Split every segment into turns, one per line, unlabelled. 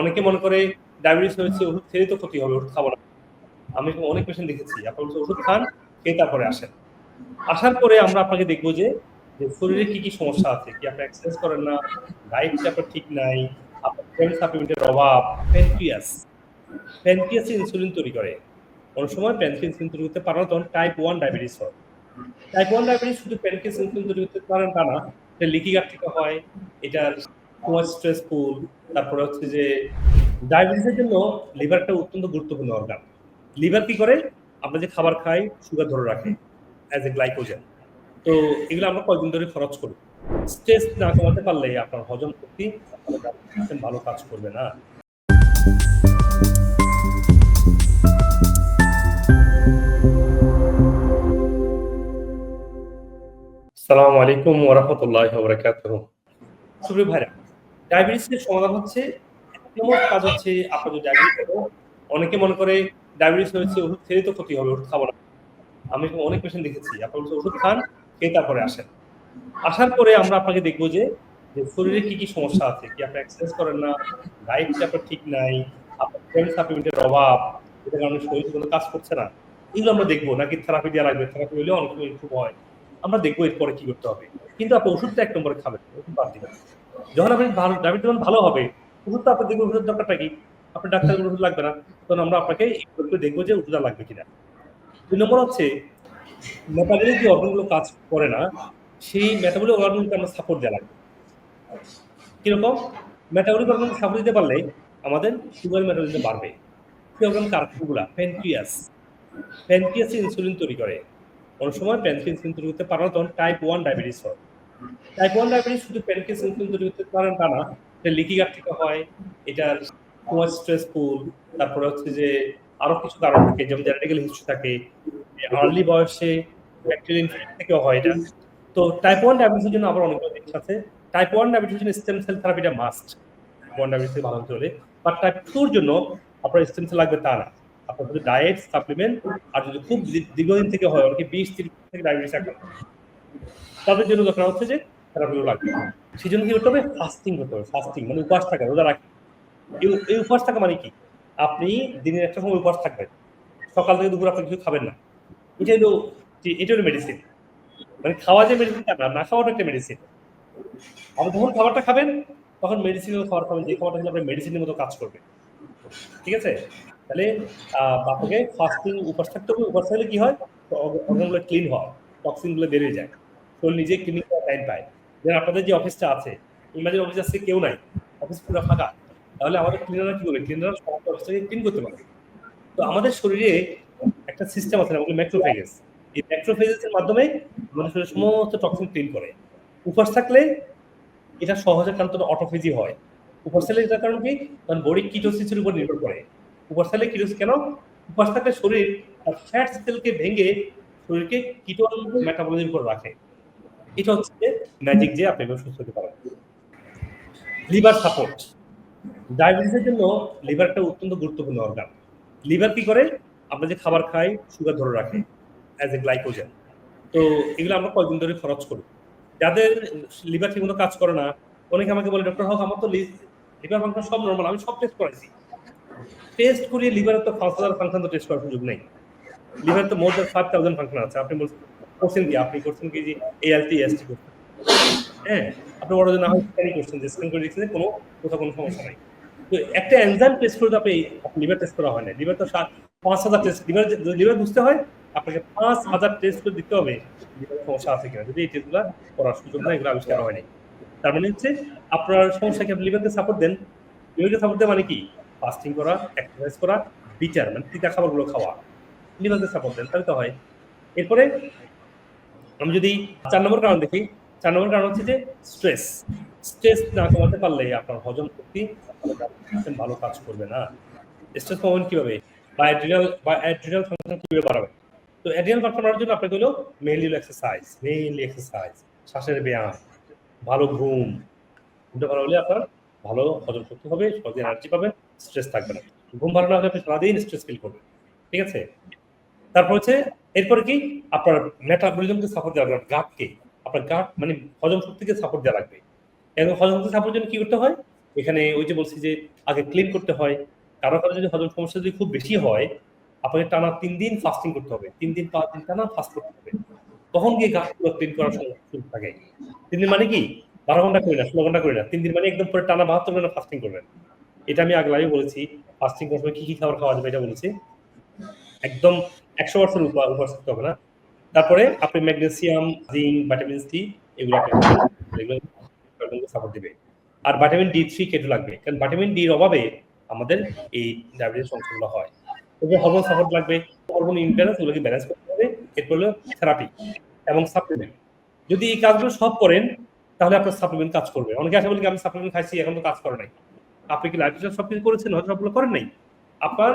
অনেকে মনে করে ডায়াবেটিস হয়েছে, ওষুধ খেলে তো ক্ষতি হবে, ওষুধ খাব না। আমি অনেক পেশেন্ট দেখেছি আপনার ওষুধ খান, খেয়ে তারপরে আসেন। আসার পরে আমরা আপনাকে দেখব যে শরীরে কি কি সমস্যা আছে, কি আপনি এক্সারসাইজ করেন না ডায়েটটা আপনার ঠিক নাই, আপনার সাপ্লিমেন্টের অভাব প্যানক্রিয়াস প্যানক্রিয়াস ইনসুলিন তৈরি করে। অনেক সময় প্যানক্রিয়াস ইনসুলিন তৈরি করতে পারে না তখন টাইপ ওয়ান ডায়াবেটিস হয়। টাইপ ওয়ান ডায়াবেটিস শুধু প্যানক্রিয়াস ইনসুলিন তৈরি করতে পারেন তা না, এটা লিকি গাট থেকে হয়, এটার তোমার স্ট্রেসফুল তারপরে হচ্ছে যে ডায়াবেটিসের জন্য লিভারটা অত্যন্ত গুরুত্বপূর্ণ অর্গান লিভার কি করে? আমরা যে খাবার খাই সুগার ধরে রাখে অ্যাজ এ গ্লাইকোজেন তো এগুলো আমরা কয়েকদিন ধরে খরচ করি। স্ট্রেস না কমাতে পারলে আপনার হজম শক্তি ভালো কাজ করবে না। সালামু আলাইকুম ওরহমতুল্লাহ বরকাতুহ। সুপ্রিয় ভাইরা ডায়াবেটিসের সমাধান হচ্ছে নম্বর কাজ হচ্ছে আপনার যদি ডায়াবেটিস অনেকে মনে করে ডায়াবেটিস হয়েছে ওষুধ খেলে তো ক্ষতি হবে, ওষুধ খাব না। আমি অনেক পেশেন্ট দেখেছি, আপনার ওষুধ খান, খেয়ে তারপরে আসেন। আসার পরে আমরা আপনাকে দেখব যে শরীরে কি কি সমস্যা আছে, কি আপনি এক্সারসাইজ করেন না ডায়েটটা আপনার ঠিক নাই, আপনার সাপ্লিমেন্টের অভাব এটা কারণে শরীর কোনো কাজ করছে না, এগুলো আমরা দেখব, নাকি থেরাপি দেওয়া লাগবে থেরাপি হলে অনেক ইম্প্রুভ হয় আমরা দেখব এরপরে কি করতে হবে। কিন্তু আপনি ওষুধটা এক নম্বরে খাবেন, ওষুধ বাদ দিবেন যখন আপনি ভালো ডায়াবেটিস যখন ভালো হবে ওষুধটা আপনি দেখবেন ওষুধের দরকারটা কি? আপনার ডাক্তার ওষুধ লাগবে না। তখন আমরা আপনাকে দেখব যে ওষুধটা লাগবে কিনা। দুই নম্বর হচ্ছে মেটাবলিক যে অর্গানগুলো কাজ করে না, সেই মেটাবলিক অর্গানগুলোকে আমরা সাপোর্ট দেওয়া লাগবে কীরকম? মেটাবলিক অর্গান সাপোর্ট দিতে পারলে আমাদের সুগার মেটাবলিজম বাড়বে। সেই অর্গান কারগুলা প্যানক্রিয়াস প্যানক্রিয়াস ইনসুলিন তৈরি করে। অনেক সময় প্যানক্রিয়াস ইনসুলিন তৈরি করতে পারে না তখন টাইপ ওয়ান ডায়াবেটিস হয়। টাইপ ওয়ান ডায়াবেটিস শুধু প্যানক্রিয়াস ইনসুলিন তৈরি করতে পারেন তা না, এটা লিকি গাট থেকে হয়, এটার তোমার তারপরে হচ্ছে যে আরও কিছু কারণ থাকে, যেমন জেনেটিক্যাল হিস্ট্রি থাকে আর্লি বয়সে ব্যাকটেরিয়া থেকেও হয় এটা। তো টাইপ ওয়ান ডায়াবেটিসের জন্য আবার অনেকগুলো জিনিস আছে। টাইপ ওয়ান ডায়াবেটিসের জন্য স্টেম সেল থেরাপিটা মাস্ট ওয়ান ডায়াবেটিস ভালো বাট টাইপ টুর জন্য আপনার স্টেম সেল লাগবে তা না। আপনার যদি ডায়েট সাপ্লিমেন্ট আর যদি খুব দীর্ঘদিন থেকে হয়, অনেকে বিশ, তিরিশ থেকে ডায়াবেটিস আক্রান্ত। তাদের জন্য দরকার হচ্ছে যে থেরাপিগুলো লাগবে। সেই জন্য কি করতে হবে? ফাস্টিং করতে হবে ফাস্টিং মানে উপবাস থাকা, রোজা রাখি। এই উপবাস থাকা মানে কি? আপনি দিনের একটা সময় উপবাস থাকবেন। সকাল থেকে দুপুর আপনি কিছু খাবেন না। এটা হলো এটা হলো মেডিসিন মানে খাওয়া যে মেডিসিন না খাওয়াটা একটা মেডিসিন আপনি যখন খাবারটা খাবেন, তখন মেডিসিনাল খাবার খাবেন, যে খাবারটা খেলে আপনার মেডিসিনের মতো কাজ করবে। ঠিক আছে? তাহলে আপনাকে ফাস্টিং উপাস থাকতে হবে, উপাস থাকলে কি হয়? অর্গানগুলো ক্লিন হয় টক্সিনগুলো বেরিয়ে যায়। শরীর নিজে ক্লিনিং করার টাইম পায়। যেন আপনাদের যে অফিসটা আছে ইমাজিন অফিস আছে কেউ নাই অফিস পুরো ফাঁকা। তাহলে আমাদের ক্লিনাররা কি করবে? ক্লিনাররা সমস্ত অফিসটাকে ক্লিন করতে পারবে। তো আমাদের শরীরে একটা সিস্টেম আছে আমাদের ম্যাক্রোফেজেস এই ম্যাক্রোফেজেসের মাধ্যমে আমাদের শরীরে সমস্ত টক্সিন ক্লিন করে। উপবাস থাকলে এটা সহজে কারণ তো অটোফেজি হয়। উপাস থাকলে এটার কারণ কি? কারণ বডি কিটোসিসের উপর নির্ভর করে। উপাস থাকলে কিটোসিস কেন? উপাস থাকলে শরীর তার ফ্যাট সেলকে ভেঙে শরীরকে কিটোন মেটাবলিজম করে রাখে। এটা হচ্ছে ম্যাজিক যে আপনি সুস্থ হতে পারেন। লিভার সাপোর্ট ডায়াবেটিসের জন্য লিভারটা অত্যন্ত গুরুত্বপূর্ণ অর্গান লিভার কি করে? আমরা যে খাবার খাই সুগার ধরে রাখে অ্যাজ এ গ্লাইকোজেন তো এগুলো আমরা কয়েকদিন ধরে খরচ করি। যাদের লিভার ঠিক মতো কাজ করে না, অনেকে আমাকে বলে ডক্টর হক, আমার তো লিভার ফাংশন সব নর্মাল আমি সব টেস্ট করাইছি। টেস্ট করিয়ে লিভারের তো পাঁচ হাজার ফাংশন তো টেস্ট করার সুযোগ নেই। লিভার তো more than five thousand function আছে। আপনি করছেন কি? আপনি করছেন কি যে এসটি করছেন? হ্যাঁ? আপনি বড় না হয় করছেন যে স্ক্যান করে দেখছেন কোনো কোথাও কোনো সমস্যা নাই। তো একটা এনজাইম টেস্ট আপনি লিভার টেস্ট করা হয় না লিভার তো পাঁচ হাজার টেস্ট, লিভার লিভার বুঝতে হয়, আপনাকে পাঁচ হাজার টেস্ট করে দিতে হবে সমস্যা আছে কিনা। যদি এই টেস্টগুলো করার সুযোগ না এগুলো আবিষ্কার হয়নি তার মানে হচ্ছে আপনার সমস্যাকে আপনি লিভারকে সাপোর্ট দেন। লিভারকে সাপোর্ট দেন মানে কি? ফাস্টিং করা এক্সারসাইজ করা বিটার মানে তিতা খাবারগুলো খাওয়া। লিভারকে সাপোর্ট দেন, তাহলে তো হয়। এরপরে আমি যদি চার নম্বর কারণ দেখি, চার নম্বর কারণ হচ্ছে যে স্ট্রেস স্ট্রেস না কমাতে পারলে আপনার হজম শক্তি ভালো কাজ করবে না। স্ট্রেস কমাবেন কীভাবে? বা অ্যাড্রিনাল বা অ্যাড্রিনাল ফাংশন কীভাবে বাড়াবেন? তো অ্যাড্রিনাল ফাংশন বাড়ানোর জন্য আপনাকে হলো মেইনলি হলো এক্সারসাইজ মেইনলি এক্সারসাইজ শ্বাসের ব্যায়াম, ভালো ঘুম। ঘুমটা ভালো হলে আপনার ভালো হজম শক্তি হবে, সহজে এনার্জি পাবেন স্ট্রেস থাকবে না। ঘুম ভালো না হলে আপনি সারাদিন স্ট্রেস ফিল করবেন। ঠিক আছে? তারপর হচ্ছে এরপরে কি? আপনার মেটাবলিজমকে সাপোর্ট দেওয়া লাগবে গাটকে আপনার গাট মানে হজম শক্তিকে সাপোর্ট দেওয়া লাগবে। এবং হজম শক্তি সাপোর্ট জন্য কি করতে হয়? এখানে ওই যে বলছি যে আগে ক্লিন করতে হয়। কারও কারও যদি হজম সমস্যা যদি খুব বেশি হয়, আপনাকে টানা তিন দিন ফাস্টিং করতে হবে। তিন দিন, পাঁচ দিন টানা ফাস্ট করতে হবে। তখন গিয়ে গাছগুলো ক্লিন করার সময় থাকে। তিন দিন মানে কি? বারো ঘণ্টা করি না, ষোলো ঘণ্টা করি না। তিন দিন মানে একদম পরে টানা বাহাত্তর ঘণ্টা ফাস্টিং করবেন। এটা আমি আগে লাইভে বলেছি। ফাস্টিং করার সময় কি কি খাবার খাওয়া যাবে এটা বলেছি। একদম একশো পার্সেন্ট উপহার থাকতে হবে না। তারপরে আপনি ম্যাগনেসিয়াম জিঙ্ক ভিটামিন সি এগুলো সাপোর্ট দিবে। আর ভিটামিন ডি থ্রি কেটে লাগবে কারণ ভিটামিন ডির অভাবে আমাদের এই ডায়াবেটিস হয়। হরমোন সাপোর্ট লাগবে হরমোন ইমব্যালেন্স ব্যালেন্স করতে হবে এরপর হলো থেরাপি এবং সাপ্লিমেন্ট যদি এই কাজগুলো সব করেন তাহলে আপনার সাপ্লিমেন্ট কাজ করবে। অনেকে আসে বলি কি, আমি সাপ্লিমেন্ট খাইছি এখন তো কাজ করে নাই। আপনি কি লাইফ স্টাইল সব কিছু করেছেন হয়তো সবগুলো করেন নাই? আপনার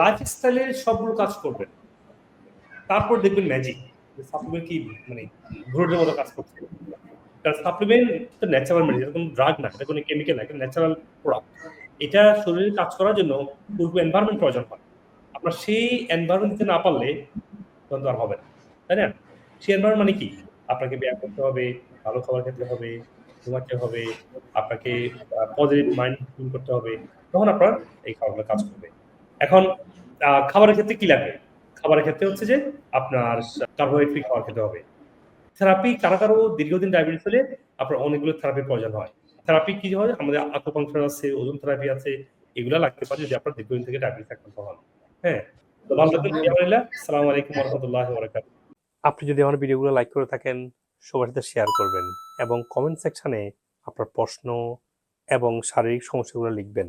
লাইফ স্টাইলের সবগুলো কাজ করবেন তারপর দেখবেন ম্যাজিক সাপ্লিমেন্ট কি মানে ঘুরের মতো কাজ করছে। কারণ সাপ্লিমেন্ট ন্যাচারাল মেডিসিন কোনো ড্রাগ না, এটা কোনো কেমিক্যাল না, এটা ন্যাচারাল প্রোডাক্ট এটা শরীরে কাজ করার জন্য পূর্ব এনভায়রনমেন্ট প্রয়োজন হয়। আপনার সেই এনভায়রনমেন্ট না পারলে তখন আর হবে না, তাই না? সেই এনভায়রনমেন্ট মানে কি? আপনাকে ব্যায়াম করতে হবে, ভালো খাবার খেতে হবে, ঘুমাতে হবে, আপনাকে পজিটিভ মাইন্ড করতে হবে, তখন আপনার এই খাবারগুলো কাজ করবে। এখন খাবারের ক্ষেত্রে কি লাগবে? খাবারের ক্ষেত্রে হচ্ছে যে আপনার কার্বোহাইড্রেট খাবার খেতে হবে। থেরাপি কারও কারও দীর্ঘদিন ডায়াবেটিস হলে আপনার অনেকগুলো থেরাপির প্রয়োজন হয়। থেরাপি কি হয়? আমাদের আকুপাংচার আছে ওজন থেরাপি আছে, এগুলো লাগতে পারে যদি আপনার দীর্ঘদিন থেকে ডায়াবেটিস আক্রান্ত হন হ্যাঁ? তো ভালো থাকবেন আসসালামু আলাইকুম রহমতুল্লাহ আপনি যদি আমার ভিডিওগুলো লাইক করে থাকেন, সবার সাথে শেয়ার করবেন এবং কমেন্ট সেকশনে আপনার প্রশ্ন এবং শারীরিক সমস্যাগুলো লিখবেন।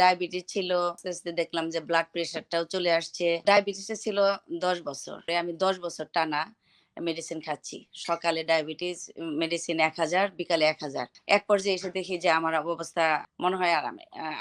ডায়াবেটিস ছিল দেখলাম যে ব্লাড প্রেশারটাও চলে আসছে। ডায়াবেটিস ছিল দশ বছর। আমি দশ বছর টানা মেডিসিন খাচ্ছি। সকালে ডায়াবেটিস মেডিসিন এক হাজার, বিকালে এক হাজার। এক পর্যায়ে এসে দেখি যে আমার অবস্থা মনে হয় আর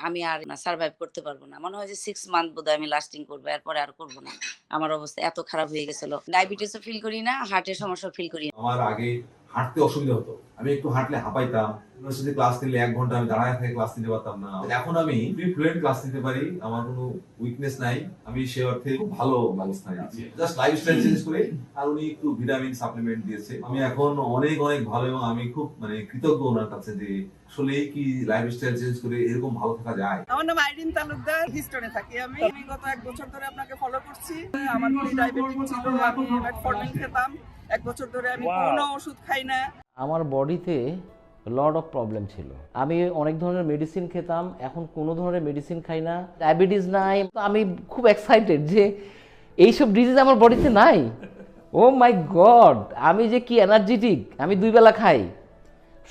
আমি আর সার্ভাইভ করতে পারব না। মনে হয় যে সিক্স মান্থ বোধ আমি লাস্টিং করব, এরপরে আর করব না। আমার অবস্থা এত খারাপ হয়ে গেছিল। ডায়াবেটিসও ফিল করি না হার্টের সমস্যা ফিল করি
আমার আগে হাঁটতে অসুবিধা হতো। আমি একটু হাঁটলে হাঁপাইতাম। ইউনিভার্সিটি ক্লাস নিলে এক ঘণ্টা আমি দাঁড়ায় থেকে ক্লাস নিতে পারতাম না। এখন আমি ফ্লুয়েন্ট ক্লাস নিতে পারি আমার কোনো উইকনেস নাই আমি সে অর্থে খুব ভালো অবস্থায় আছি জাস্ট লাইফস্টাইল চেঞ্জ করে আর উনি একটু ভিটামিন সাপ্লিমেন্ট দিয়েছে। আমি এখন অনেক অনেক ভালো এবং আমি খুব মানে কৃতজ্ঞ ওনার কাছে যে আসলে কি লাইফস্টাইল চেঞ্জ করে এরকম ভালো থাকা যায়।
আমার নাম আইরিন তালুকদার হিস্টনে থাকি আমি। আমি গত এক বছর ধরে আপনাকে ফলো করছি। আমার প্রি ডায়াবেটিক ছিল আমি মেটফর্মিন খেতাম। এক বছর ধরে আমি কোনো ওষুধ খাই না।
আমার বডিতে লট অফ প্রবলেম ছিল। আমি অনেক ধরনের মেডিসিন খেতাম, এখন কোনো ধরনের মেডিসিন খাই না। ডায়াবেটিস নাই, তো আমি খুব এক্সাইটেড যে এইসব ডিজিজ আমার বডিতে নাই। ও মাই গড আমি যে কি এনার্জেটিক আমি দুই বেলা খাই।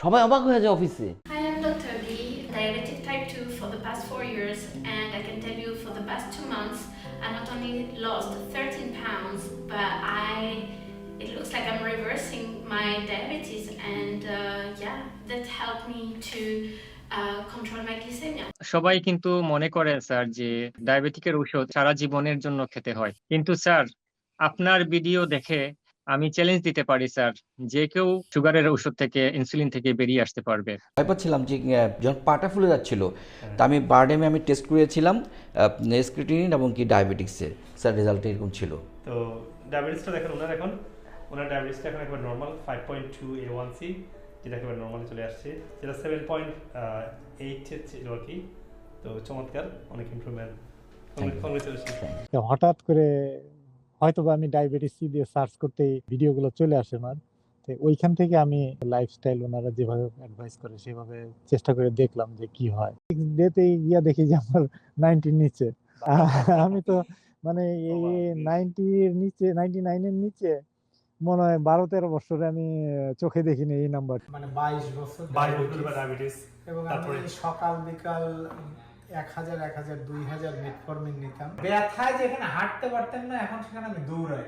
সবাই অবাক হয়ে যায় অফিসে
সবাই কিন্তু মনে করেন স্যার যে ডায়াবেটিকের ওষুধ সারা জীবনের জন্য খেতে হয়। কিন্তু স্যার আপনার ভিডিও দেখে আমি চ্যালেঞ্জ দিতে পারি স্যার যে কেউ সুগারের ওষুধ থেকে ইনসুলিন থেকে বেরিয়ে আসতে পারবে।
ভয় পাচ্ছিলাম যে যখন পাটা ফুলে যাচ্ছিল তা আমি বারডেমে আমি টেস্ট করেছিলাম স্ক্রিটিনিন এবং কি ডায়াবেটিক্সের স্যার রেজাল্ট এরকম ছিল।
তো ডায়াবেটিসটা দেখেন ওনার এখন ওনার ডায়াবেটিসটা এখন একবার normal five point two A one C যেটা একেবারে নর্মালি চলে আসছে। যেটা সেভেন পয়েন্ট এইট ছিল আর কি। তো চমৎকার অনেক ইমপ্রুভমেন্ট
হঠাৎ করে হয়তো বা আমি ডায়াবেটিস দিয়ে সার্চ করতেই ভিডিওগুলো চলে আসে আমার। তো ওইখান থেকে আমি লাইফস্টাইল ওনারা যেভাবে অ্যাডভাইস করে সেভাবে চেষ্টা করে দেখলাম যে কি হয়। ডেতেই গিয়া দেখি যে আমার নাইনটির নিচে। আমি তো মানে এই নাইনটির নিচে নাইনটি নাইনের নিচে। মনে হয় বারো তেরো বছরে আমি চোখে দেখিনি এই নাম্বার
মানে বাইশ বছর
বাইশ
diabetes
বছর ডায়াবেটিস
এবং
তারপরে?
আমি সকাল বিকাল এক হাজার এক হাজার দুই হাজার মেটফর্মিন নিতাম। ব্যথায় যেখানে হাঁটতে পারতেন না এখন সেখানে আমি দৌড়াই